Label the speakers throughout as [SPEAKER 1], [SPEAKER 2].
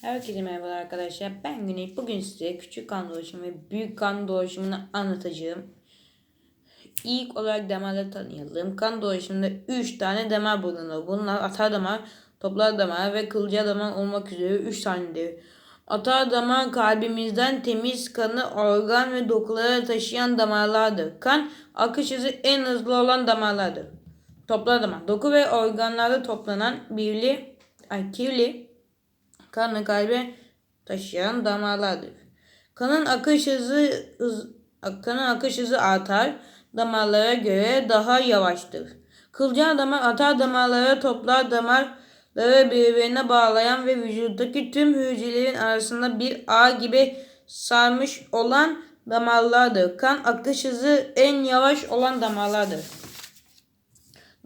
[SPEAKER 1] Herkese merhabalar arkadaşlar. Ben Güney. Bugün size küçük kan dolaşımı ve büyük kan dolaşımını anlatacağım. İlk olarak damarları tanıyalım. Kan dolaşımında 3 tane damar bulunur. Bunlar atar damar, toplar damar ve kılcal damar olmak üzere 3 tanedir. Atar damar kalbimizden temiz kanı organ ve dokulara taşıyan damarlardır. Kan akış hızı en hızlı olan damarlardır. Toplar damar. Doku ve organlarda toplanan birli, ay, kirli kanı kalbe taşıyan damarlardır. Kanın akış hızı hız, kanın akış hızı artar. Damarlara göre daha yavaştır. Kılcal damar atar damarlara toplar damarları birbirine bağlayan ve vücuttaki tüm hücrelerin arasında bir ağ gibi sarmış olan damarlardır. Kan akış hızı en yavaş olan damarlardır.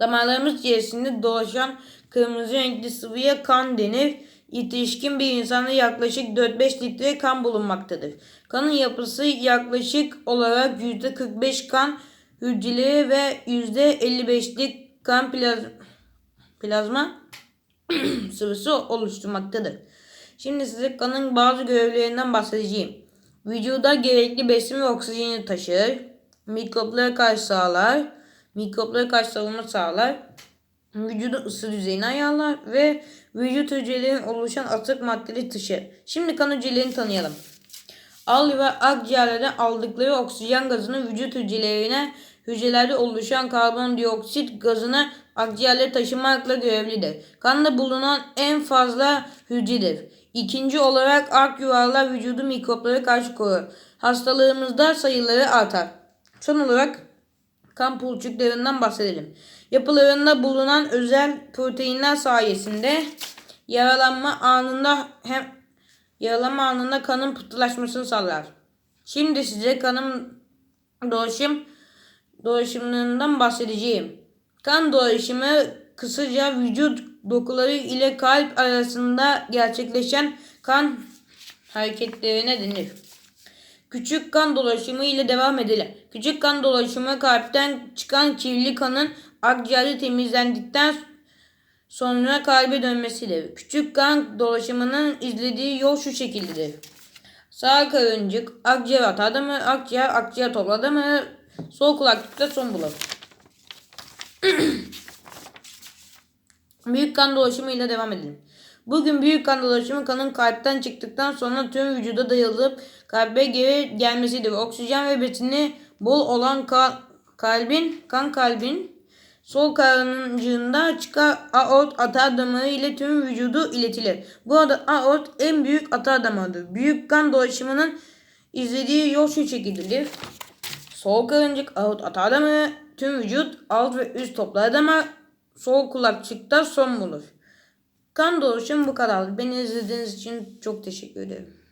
[SPEAKER 1] Damarlarımız içerisinde dolaşan kırmızı renkli sıvıya kan denir. Yetişkin bir insanda yaklaşık 4-5 litre kan bulunmaktadır. Kanın yapısı yaklaşık olarak %45 kan hücreleri ve %55'lik kan plaz- plazma sıvısı oluşturmaktadır. Şimdi size kanın bazı görevlerinden bahsedeceğim. Vücuda gerekli besin ve oksijeni taşır. Mikroplara karşı sağlar. Mikroplara karşı savunma sağlar. Vücudun ısı düzeyini ayarlar ve vücut hücrelerinin oluşan atık maddeleri taşır. Şimdi kan hücrelerini tanıyalım. Al ve akciğerlerden aldıkları oksijen gazını vücut hücrelerine hücrelerde oluşan karbondioksit gazını akciğerlere taşımakla görevlidir. Kanda bulunan en fazla hücredir. İkinci olarak ak yuvarlar vücudu mikroplara karşı korur. Hastalığımızda sayıları artar. Son olarak kan pulçuklarından bahsedelim. Yapılarında bulunan özel proteinler sayesinde yaralanma anında hem yaralanma anında kanın pıhtılaşmasını sağlar. Şimdi size kanın dolaşım dolaşımlarından bahsedeceğim. Kan dolaşımı kısaca vücut dokuları ile kalp arasında gerçekleşen kan hareketlerine denir. Küçük kan dolaşımı ile devam edelim. Küçük kan dolaşımı kalpten çıkan kirli kanın akciğerde temizlendikten sonra kalbe dönmesidir. Küçük kan dolaşımının izlediği yol şu şekildedir. Sağ karıncık akciğer atadı mı? Akciğer akciğer topladı mı? Sol kulaklıkta son bulur. Büyük kan dolaşımı ile devam edelim. Bugün büyük kan dolaşımı kanın kalpten çıktıktan sonra tüm vücuda dayılıp kalbe geri gelmesidir. Oksijen ve besini bol olan ka- kalbin, kan kalbin sol karıncığında çıkan aort atar damarı ile tüm vücudu iletilir. Bu arada aort en büyük atar damarıdır. Büyük kan dolaşımının izlediği yol şu şekildedir. Sol karıncık aort atar damarı, tüm vücut alt ve üst toplar damar, sol kulakçıkta son bulur. Kan dolaşım bu kadar. Beni izlediğiniz için çok teşekkür ederim.